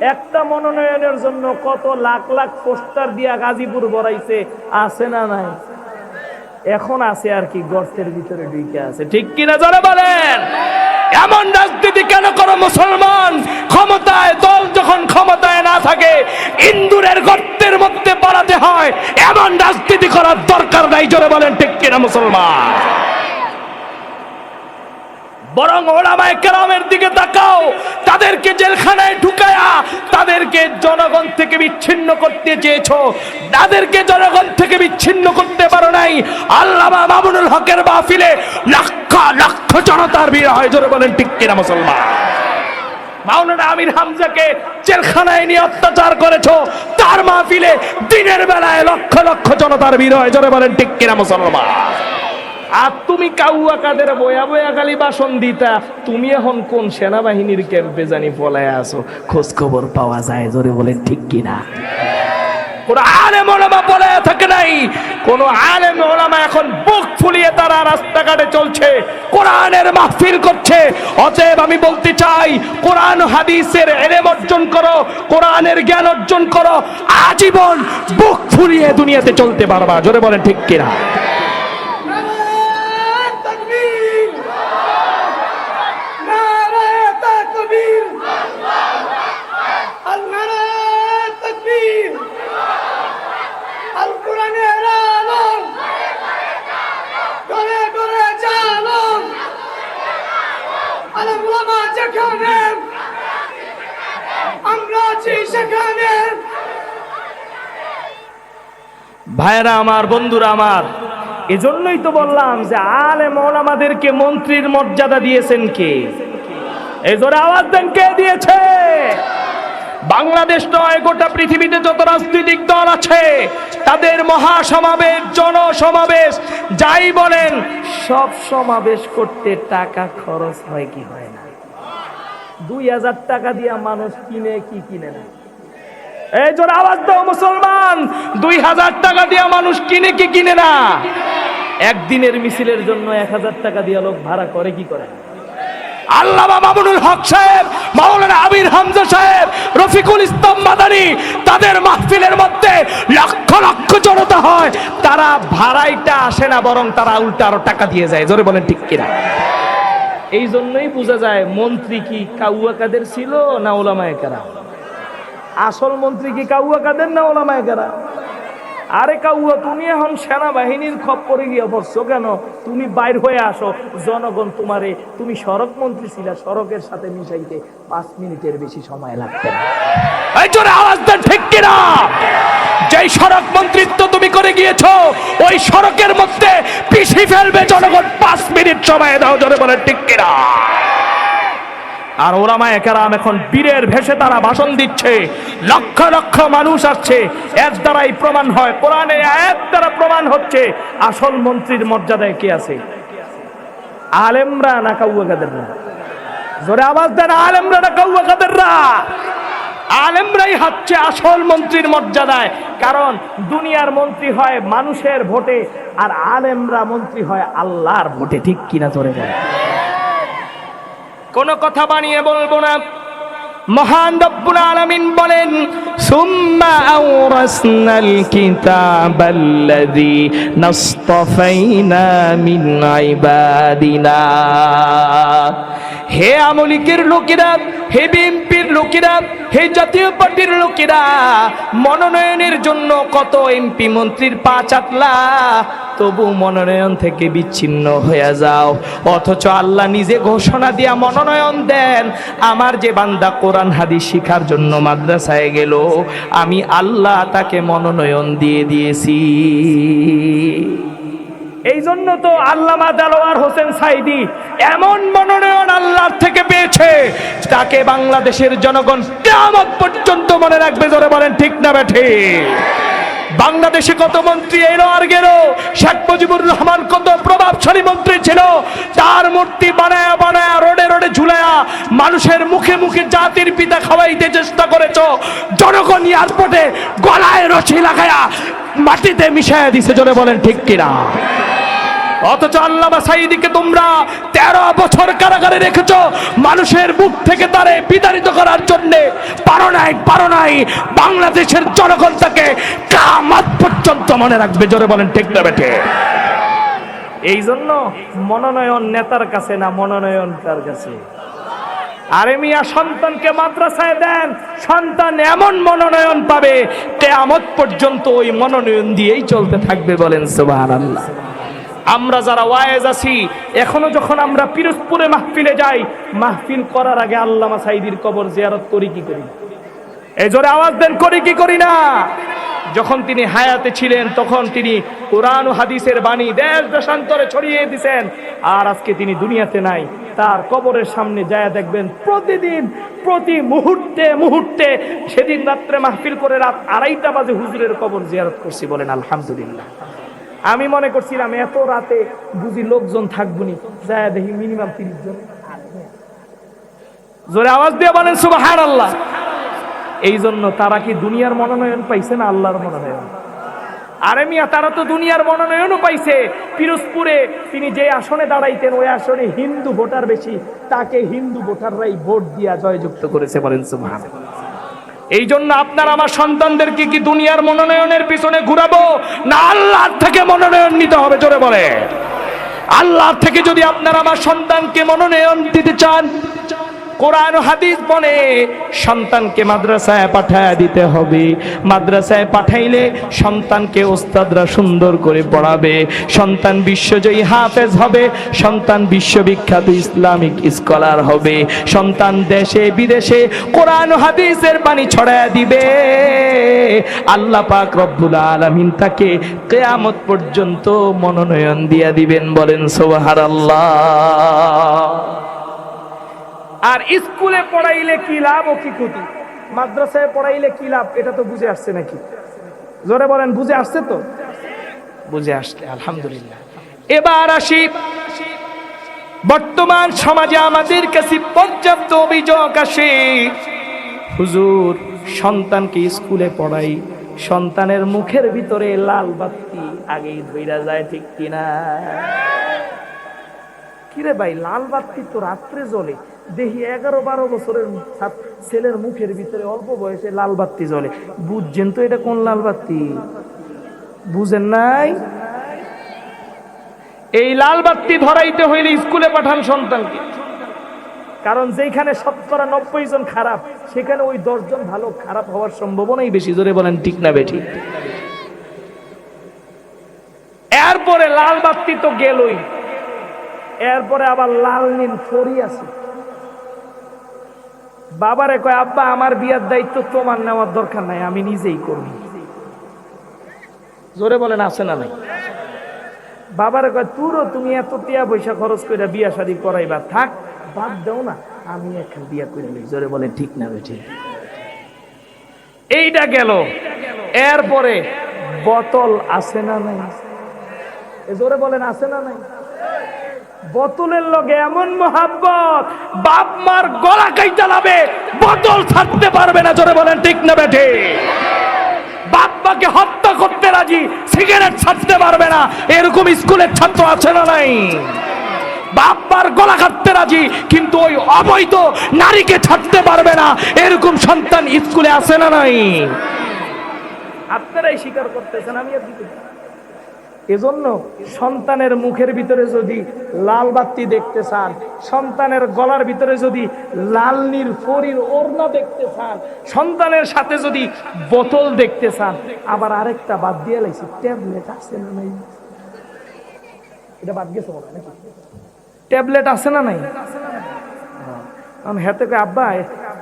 একটা মনোনয়নের জন্য কত লাখ লাখ পোস্টার দিয়া গাজীপুর বড়াইছে আছে না নাই? এখন আছে আর কি, গর্তের ভিতরে ঢুকে আছে। ঠিক কিনা যারা বলেন? এমন রাজনীতি কেন করো মুসলমান? ক্ষমতায় দল যখন ক্ষমতায় না থাকে, ইন্দুরের গর্তের মধ্যে পালাতে হয়। এমন রাজনীতি করার দরকার নাই, জোরে বলেন, ঠিক কিনা মুসলমান? বরং ওলামায় কেরামের দিকে তাকাও, তাদেরকে জেলখানায় ঢুকায়া তাদেরকে জনগণ থেকে বিচ্ছিন্ন করতে চেয়েছো। তাদেরকে জনগণ থেকে বিচ্ছিন্ন করতে পারো নাই। আল্লামা মামুনুল হকের মাহফিলে লক্ষ লক্ষ জনতার ভিড় হয়, জোরে বলেন ঠিক মুসলমান? মাওলানা আমির হামজাকে জেলখানায় নিয়ে অত্যাচার করেছ, তার মাহফিলে দিনের বেলায় লক্ষ লক্ষ জনতার ভিড় হয়, জোরে বলেন ঠিক মুসলমান? আর তুমি কাউয়া কাদের বয়া বয়া খালি বাসন দিতা? তুমি এখন কোন সেনাবাহিনীর ক্যাম্পে জানি পলায় আসো খোঁজ খবর পাওয়া যায়, জোরে বলেন ঠিক কিনা? কোন আলেম ওলামা বলে থাকে নাই। কোন আলেম ওলামা এখন বুক ফুলিয়ে তারা রাস্তাঘাটে চলছে, কোরআনের মাহফিল করছে। অতএব আমি বলতে চাই, কোরআন হাদিসের এলেম অর্জন করো, কোরআনের জ্ঞান অর্জন করো, আজীবন বুক ফুলিয়ে দুনিয়াতে চলতে পারবা, জোরে বলেন ঠিক কিনা? ভাইরা আমার, বন্ধুরা আমার, এজন্যই তো বললাম যে আলে মৌলামাদেরকে মন্ত্রীর মর্যাদা দিয়েছেন কে? এই আওয়াজ দেন, কে দিয়েছে? বাংলাদেশ নয়, গোটা পৃথিবীতে যত রাজনৈতিক দল আছে, তাদের মহাসমাবেশ, জনসমাবেশ, যাই বলেন, সব সমাবেশ করতে টাকা খরচ হয় কি হয় না? দুই হাজার টাকা দিয়া মানুষ কিনে কি কিনে না? এই জোরে আওয়াজ দাও মুসলমান। দুই হাজার টাকা দিয়া মানুষ কিনে কি কিনে না? একদিনের মিছিলের জন্য এক হাজার টাকা দিয়া লোক ভাড়া করে কি করে? আল্লামা মামুনুল হক সাহেব, মাওলানা আমির হামজা সাহেব, রফিকুল ইসলাম মাদানি, তাদের মাহফিলের মধ্যে লক্ষ লক্ষ জনতা হয়। তারা ভাড়াইটা আসে না, বরং তারা উল্টা আরও টাকা দিয়ে যায়। জোরে বলেন ঠিক কিনা? এই জন্যই বোঝা যায়, মন্ত্রী কি কাউয়া কাদের ছিল না ওলামায় কারা আসল মন্ত্রী কি কাউয়া কাদের না ওলামায় কারা আরে কাউয়া, তুমি এখন সেনাবাহিনীর খপ করে গিয়ে পড়ছো কেন? তুমি বাইর হয়ে আসো। জনগণ তোমারে, তুমি সড়ক মন্ত্রী ছিলা, সড়কের সাথে মিশাইতে পাঁচ মিনিটের বেশি সময় লাগবে না। যেই সড়ক মন্ত্রিত্ব তুমি করে গিয়েছো, ওই সড়কের মধ্যে পিছি ফেলবে জনগণ। পাঁচ মিনিট সময় দাও, জোরে বলে ঠিক কিনা? আর ওরামা একেরাম এখন বীরের ভেসে তারা ভাষণ দিচ্ছে। লক্ষ লক্ষ মানুষ আসছে। এর দ্বারাই প্রমাণ হয়। কোরআনে আয়াত দ্বারা প্রমাণ হচ্ছে। আসল মন্ত্রীর মর্যাদায় কে আছে? আলেমরা না কাউয়া কাদেররা? জোরে আওয়াজ দেন, আলেমরা না কাউয়া কাদেররা? আলেমরাই হচ্ছে আসল মন্ত্রীর মর্যাদায়। কারণ দুনিয়ার মন্ত্রী হয় মানুষের ভোটে, আর আলেমরা মন্ত্রী হয় আল্লাহর ভোটে। ঠিক কিনা ধরে বলে কোনো কথা বানিয়ে বলব না। মহান রব্বুল আলামিন বলেন, সুম্মা আওরাসনাল কিতাবাল্লাযী নাসতাফাইনা মিন ইবাদিনা। হে আমলিকের লোকেরা, হে বিএনপির লোকেরা, হে জাতীয় পার্টির লোকেরা, মনোনয়নের জন্য কত এমপি মন্ত্রীর পা চাটলা তবু মনোনয়ন থেকে বিচ্ছিন্ন হয়ে যাও। অথচ আল্লাহ নিজে ঘোষণা দিয়া মনোনয়ন দেন, আমার যে বান্দা কোরআন হাদিস শিখার জন্য মাদ্রাসায় গেল, আমি আল্লাহ তাকে মনোনয়ন দিয়ে দিয়েছি। এই জন্য তো আল্লামা দেলোয়ার হোসেন সাইদি এমন মনোনয়ন আল্লাহর থেকে পেয়েছে তাকে বাংলাদেশের জনগণ কেমন পর্যন্ত মনে রাখবে, জোরে বলেন, ঠিক না বেঠে বাংলাদেশে কত মন্ত্রী এলো আর গেল? শেখ মুজিবুর রহমান কত প্রভাবশালী মন্ত্রী ছিল? তার মূর্তি বানায়া বানায়া, রোডে রোডে ঝুলায়া মানুষের মুখে মুখে জাতির পিতা খাওয়াইতে চেষ্টা করেছ। জনগণ এয়ারপোর্টে গলায় রশি লাগায়া মাটিতে মিশাইয়া দিছে জনে বলেন ঠিক কিনা? অথচ আল্লামা সাইদিকে তোমরা তেরো বছর কারাগারে রেখেছ। মানুষের বুক থেকে তারে বিতাড়িত করার জন্য পারো নাই পারো নাই। বাংলাদেশের জনগণ তাকে কামাত পর্যন্ত মনে রাখবে। জোরে বলেন, ঠিক না বেঠে? এই জন্য মনোনয়ন নেতার কাছে না মনোনয়ন কার কাছে? আরে মিয়া, সন্তানকে মাদ্রাসায় দেন। সন্তান এমন মনোনয়ন পাবে, কেয়ামত পর্যন্ত ওই মনোনয়ন দিয়েই চলতে থাকবে বলেন সুবহানাল্লাহ। আমরা যারা ওয়ায়েজ আছি, এখনও যখন আমরা পিরোজপুরে মাহফিলে যাই, মাহফিল করার আগে আল্লামা সাইদির কবর জিয়ারত করি কি করি? এই জোরে আওয়াজ দেন, করি কি করি না? যখন তিনি হায়াতে ছিলেন, তখন তিনি কোরআন হাদিসের বাণী দেশ দেশান্তরে ছড়িয়ে দিছেন। আর আজকে তিনি দুনিয়াতে নাই, তার কবরের সামনে যায় দেখবেন, প্রতিদিন, প্রতি মুহূর্তে মুহূর্তে, সেদিন রাত্রে মাহফিল করে রাত আড়াইটা বাজে হুজুরের কবর জিয়ারত করছি বলেন, আলহামদুলিল্লাহ। আমি মনে করছিলাম এত রাতে বুঝি লোকজন থাকবনি। যায় দেখি মিনিমাম তিরিশ জন। জোরে আওয়াজ দিয়ে বলেন সুবাহান আল্লাহ এই জন্য তারা কি দুনিয়ার মনোনয়ন পাইছে না আল্লাহর মনোনয়ন? আরে মিয়া, তারা তো দুনিয়ার মনোনয়নও পাইছে। পিরোজপুরে তিনি যে আসনে দাঁড়াইতেন, ওই আসনে হিন্দু ভোটার বেশি, তাকে হিন্দু ভোটাররাই ভোট দিয়া জয়যুক্ত করেছে বলেন সুবহান এই জন্য আপনার আমার সন্তানদেরকে কি দুনিয়ার মনোনয়নের পিছনে ঘুরাবো? না, আল্লাহর থেকে মনোনয়ন নিতে হবে, জোরে বলে আল্লাহ থেকে যদি আপনার আমার সন্তানকে মনোনয়ন দিতে চান কোরআন হাদিস বলে, সন্তানকে মাদ্রাসায় পাঠায় দিতে হবে। মাদ্রাসায় পাঠাইলে সন্তানকে ওস্তাদরা সুন্দর করে পড়াবে। সন্তান বিশ্বজয়ী হাফেজ হবে, সন্তান বিশ্ববিখ্যাত ইসলামিক স্কলার হবে। সন্তান দেশে বিদেশে কোরআন হাদিসের পানি ছড়ায় দিবে। আল্লাহ পাক রব্বুল আলামিন তাকে কেয়ামত পর্যন্ত মনোনয়ন দিয়া দিবেন বলেন, সুবহানাল্লাহ। আর স্কুলে পড়াইলে কি লাভ ও কি ক্ষতি? মাদ্রাসায় পড়াইলে কি লাভ? এটা তো বুঝে আসছে নাকি? জোরে বলেন, বুঝে আসছে তো? বুঝে আসছে, আলহামদুলিল্লাহ। এবার আসি, বর্তমান সমাজে আমাদের কাছে পর্যাপ্ত অভিযোগ আসে হুজুর, সন্তানকে স্কুলে পড়াই, সন্তানের মুখের ভিতরে লাল বাতি আগেই ধইরা যায়, ঠিক কিনা? কিরে ভাই, লাল বাতি তো রাত্রে জ্বলে। দেখি এগারো বারো বছরের ছেলের মুখের ভিতরে অল্প বয়সে লাল বাতি জ্বলে। বুঝছেন তো এটা কোন লাল বাতি? বুঝেন নাই? এই লাল বাতি ধরাইতে হইলে স্কুলে পাঠান সন্তানকে। কারণ যেখানে শতকরা নব্বই জন খারাপ, সেখানে ওই দশজন ভালো খারাপ হওয়ার সম্ভাবনাই বেশি। জোরে বলেন, ঠিক না বেঠি এরপরে লাল বাত্তি তো গেলই। এরপরে আবার লাল নীল ফরি আছে। বাবারে কয়, আব্বা, আমার বিয়ার দায়িত্ব তোমার নেওয়ার দরকার নাই, আমি নিজেই করব। জোরে বলেন, আছে না নাই? বাবারে কয় তুরও তুমি এত টিয়া পয়সা খরচ করে বিয়া শাদি করাইবা, থাক, বাদ দাও না, আমি এখন বিয়া করে লই জোরে বলে ঠিক না বেঠিক এইটা গেল। এরপরে বোতল আছে না নাই? জোরে বলেন, আছে না নাই? বোতলের লগে এমন মোহাব্বত, বাপ মার গলা কাইটা লাবে বোতল ছাড়তে পারবে না, জোরে বলেন, ঠিক না বেঠে? বাপ হত্যা করতে রাজি, সিগারেট ছাড়তে পারবে না, এরকম স্কুলের ছাত্র আছে না নাই? বাপ মার গলা কাটতে রাজি, কিন্তু ওই অবৈধ নারীকে ছাড়তে পারবে না, এরকম সন্তান স্কুলে আছে না নাই? আপনারাই স্বীকার করতেছেন, আমি আর? এজন্য সন্তানের মুখের ভিতরে যদি লাল বাতি দেখতে চান, সন্তানের গলার ভিতরে যদি লাল নীল ফরির ওড়না দেখতে চান, সন্তানের সাথে যদি বোতল দেখতে চান, আবার আরেকটা বাদ দিয়ে লাইছি, ট্যাবলেট আছে না নাই? এটা বাদ গেছে মনে হয় নাকি? ট্যাবলেট আছে না নাই? আমি হেতে কই, আব্বা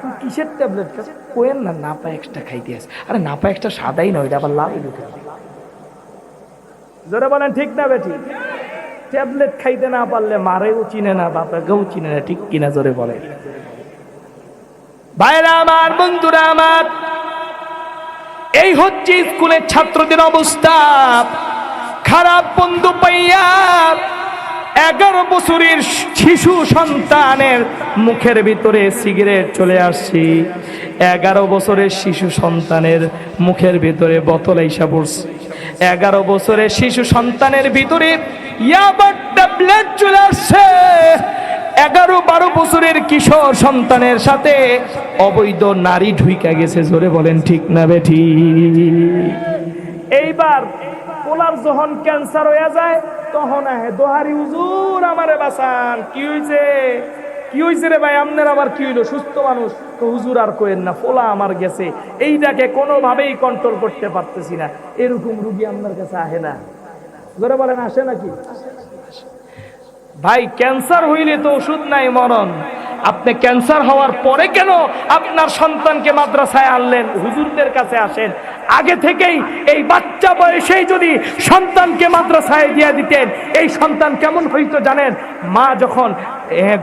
তুই কিসের ট্যাবলেট খাস? কোয়েন না, নাপা এক্সট্রা খাইতে আছে। আরে নাপা একটা সাদাই নয়, এটা আবার লাল ঢুকে জোরে বলেন, ঠিক না বেঠি? ট্যাবলেট খাইতে না পারলে মারেও চিনে না, বাপাকেও চিনে না, ঠিক কিনা জোরে বলে ভাইরা আমার, বন্ধুরা আমার, এই হচ্ছে স্কুলের ছাত্রদের অবস্থা। খারাপ বন্ধু পাইয়া এগারো বছরের শিশু সন্তানের মুখের ভিতরে সিগারেট চলে আসছি। এগারো বছরের শিশু সন্তানের মুখের ভিতরে বোতল আইসা পড়ছে। এগারো বছরের শিশু সন্তানের ভিতরে এগারো বারো বছরের কিশোর সন্তানের সাথে অবৈধ নারী ঢুইকা গেছে, জোরে বলেন ঠিক না বেঠি এইবার পোলার যখন ক্যান্সার হয়ে যায়, তখন আহে, দোহারি হুজুর, আমারে বাঁচান। কি হইছে? কি হইছে রে ভাই? আপনার আবার কি হইল? সুস্থ মানুষ? তো হুজুর আর কোয়েন না, ফোলা আমার গেছে। এইটাকে কোনোভাবেই কন্ট্রোল করতে পারতেছি না। এরকম রুগী আপনার কাছে আহে না। ধরে বলেন, আসে নাকি? ভাই ক্যান্সার হইলে তো ওষুধ নাই মরণ। আপনি ক্যান্সার হওয়ার পরে কেন আপনার সন্তানকে মাদ্রাসায় আনলেন? হুজুরদের কাছে আসেন। আগে থেকেই এই বাচ্চা বয়সেই যদি সন্তানকে মাদ্রাসায় দিয়ে দিতেন, এই সন্তান কেমন হইতো জানেন? মা যখন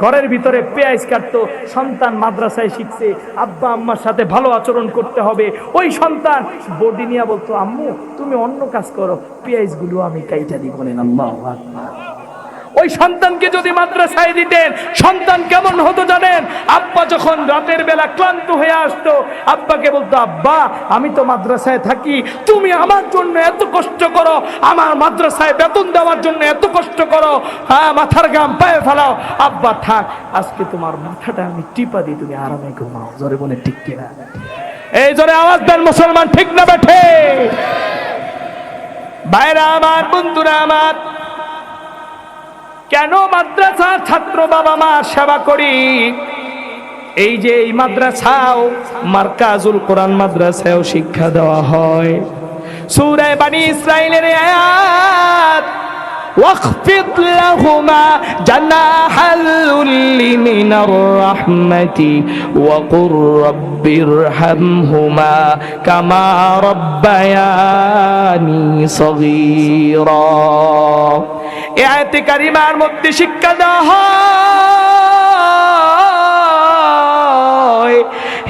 ঘরের ভিতরে পেঁয়াজ কাটতো, সন্তান মাদ্রাসায় শিখছে, আব্বা আম্মার সাথে ভালো আচরণ করতে হবে। ওই সন্তান বডি নিয়ে বলতো, আম্মু, তুমি অন্য কাজ করো, পেঁয়াজগুলো আমি কাইটা দিব বলেন আল্লাহ ওই সন্তানকে যদি মাদ্রাসায় দিতেন, সন্তান কেমন হতো জানেন? আব্বা যখন রাতের বেলা ক্লান্ত হয়ে আসতো, আব্বাকে বলতো, আব্বা, আমি তো মাদ্রাসায় থাকি, তুমি আমার জন্য এত কষ্ট করো, আমার মাদ্রাসায় বেতন দেওয়ার জন্য এত কষ্ট করো। হ্যাঁ মাথার গাম পায়ে ফেলাও। আব্বা, থাক, আজকে তোমার মাথাটা আমি টিপা দিই, তুমি আরামে ঘুমাও। জোরে বলে, ঠিক কিনা? এই জোরে আওয়াজ দেন মুসলমান, ঠিক না বেঠে? ভাইরা আমার, বন্ধুরা আমার কেন মাদ্রাসার ছাত্র বাবা মা সেবা করি এই যে এই মাদ্রাসাও মার্কাজুল কোরআন মাদ্রাসায়ও শিক্ষা দেওয়া হয় সূরা বানি ইসরাইলের আয়াত واخفض لهما جناح الذل من الرحمة وقل رب ارحمهما كما ربياني صغيرا এ আয়াতে কারিমার মধ্যে শিক্ষা দেওয়া হয়।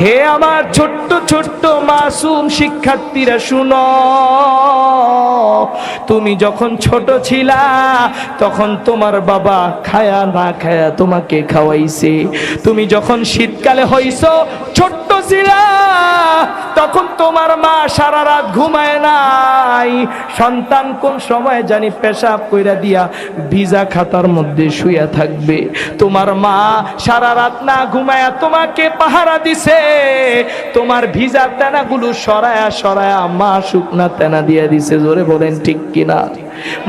হে আমার ছোট্ট ছোট্ট মাসুম শিক্ষার্থীরা, শুনো। তুমি যখন ছোট ছিলা, তখন তোমার বাবা খায়া না খায়া তোমাকে খাওয়াইছে। তুমি যখন শীতকালে হইছ, ছোট্ট ছিলা, তখন তোমার মা সারা রাত ঘুমায় নাই। সন্তান কোন সময় জানি পেশাব কইরা দিয়া ভিজা খাতার মধ্যে শুয়ে থাকবে। তোমার মা সারা রাত না ঘুমায়া তোমাকে পাহারা দিছে। তোমার ভিজা তেনাগুলো সরায়া সরায়া মা শুকনা তেনা দিয়ে দিছে, জোরে বলেন ঠিক কিনা?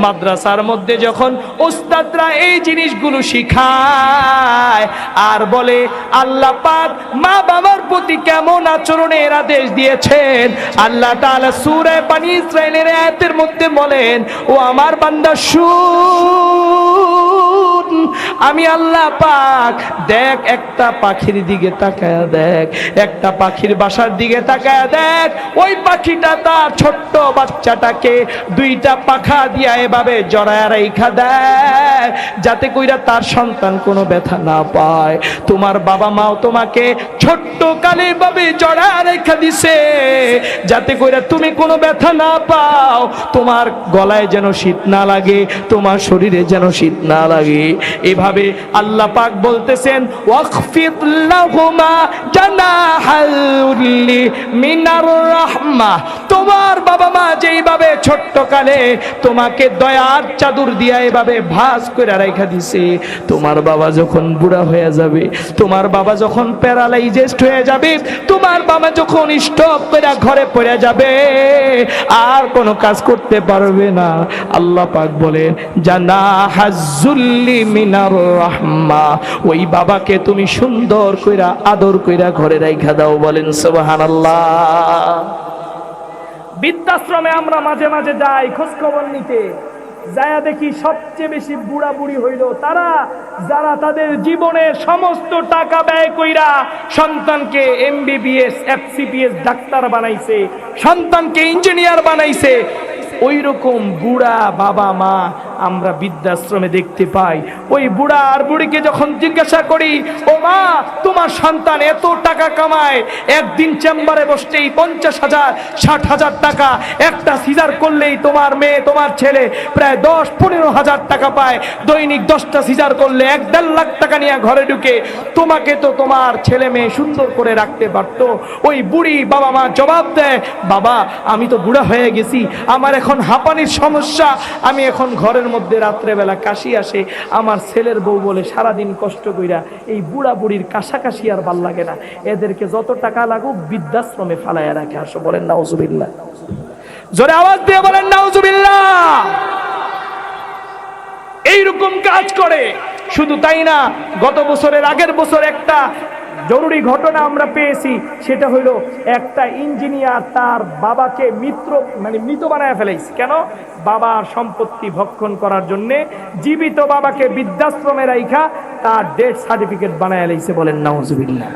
মাদ্রাসার মধ্যে যখন ওস্তাদরা এই জিনিসগুলো শিখায় আর বলে, আল্লাহ পাক মা বাবার প্রতি কেমন আচরণের আদেশ দিয়েছেন? আল্লাহ তাআলা সূরা বানি ইসরাইলের আয়াতের মধ্যে বলেন, ও আমার বান্দা, শুন। আমি আল্লাহ পাক, দেখ, একটা পাখির দিকে তাকায় দেখ, একটা পাখির বাসার দিকে তাকায় দেখ, ওই পাখিটা তার ছোট্ট বাচ্চাটাকে দুইটা পাখা দিয়া এভাবে জড়ায় রেখা দেয় যাতে কইরা তার সন্তান কোনো ব্যথা না পায়। তোমার বাবা মাও তোমাকে ছোট্ট কালে ভাবে জড়া রেখা দিছে, যাতে কইরা তুমি কোনো ব্যথা না পাও। তোমার গলায় যেন শীত না লাগে, তোমার শরীরে যেন শীত না লাগে। এভাবে আল্লাহ পাক বলতেছেন ওয়াকফিদ লাহুমা জানাহাল উল্লি মিনার রাহমা। তোমার বাবা মা যেইভাবে ছোট্ট কালে তোমাকে দয়ার চাদর দিয়া এভাবে ভাস করে রেখা দিছে, তোমার বাবা যখন বুড়া হয়ে যাবে, তোমার বাবা যখন প্যারালাইজেস্ট হয়ে যাবে, তোমার বাবা যখন স্টপ করে ঘরে পড়ে যাবে, আর কোনো কাজ করতে পারবে না। আল্লাহ পাক বলে জানা হাজুল্লি মিনার রাহমা। ওই বাবাকে তুমি সুন্দর কইরা, আদর কইরা ঘরে রাইখা দাও, বলেন সুবহানাল্লাহ। বৃদ্ধাশ্রমে আমরা মাঝে মাঝে যাই খোঁজ খবর নিতে। যায়া দেখি সবচেয়ে বেশি বুড়া বুড়ি হইল তারা, যারা তাদের জীবনে সমস্ত টাকা ব্যয় কইরা সন্তানকে এমবিবিএস, এফসিপিএস ডাক্তার বানাইছে, সন্তানকে ইঞ্জিনিয়ার বানাইছে। ওই রকম বুড়া বাবা মা আমরা বৃদ্ধাশ্রমে দেখতে পাই। ওই বুড়া আর বুড়িকে যখন জিজ্ঞাসা করি, ও মা, তোমার সন্তান এত টাকা কামায়? একদিন চেম্বারে বসতেই পঞ্চাশ হাজার, ষাট হাজার টাকা, একটা সিজার করলেই তোমার মেয়ে, তোমার ছেলে প্রায় দশ, পনেরো হাজার টাকা পায়। দৈনিক দশটা সিজার করলে এক দেড় লাখ টাকা নিয়ে ঘরে ঢুকে তোমাকে তো তোমার ছেলে মেয়ে সুন্দর করে রাখতে পারতো। ওই বুড়ি বাবা মা জবাব দেয়, বাবা, আমি তো বুড়া হয়ে গেছি, আমার এখন হাঁপানির সমস্যা, আমি এখন ঘরের মধ্যে রাত্রেবেলা কাশি আসে, আমার ছেলের বউ বলে, সারাদিন কষ্ট কইরা এই বুড়া বুড়ির কাশাকাশি আর ভালো লাগে না। এদেরকে যত টাকা লাগুক, বৃদ্ধাশ্রমে ফালাইয়া রাখে। আসো বলেন, নাউজুবিল্লাহ। জোরে আওয়াজ দিয়ে বলেন, নাউজুবিল্লাহ। এইরকম কাজ করে। শুধু তাই না, গত বছরের আগের বছর একটা জরুরি ঘটনা আমরা পেয়েছি, সেটা হলো একটা ইঞ্জিনিয়ার তার বাবাকে মিত্র মানে মৃত বানায় ফেলেছে। কেন? বাবার সম্পত্তি ভক্ষণ করার জন্যে জীবিত বাবাকে বৃদ্ধাশ্রমে রাইখা তার ডেথ সার্টিফিকেট বানায় লাইছে বলেন নাউজুবিল্লাহ।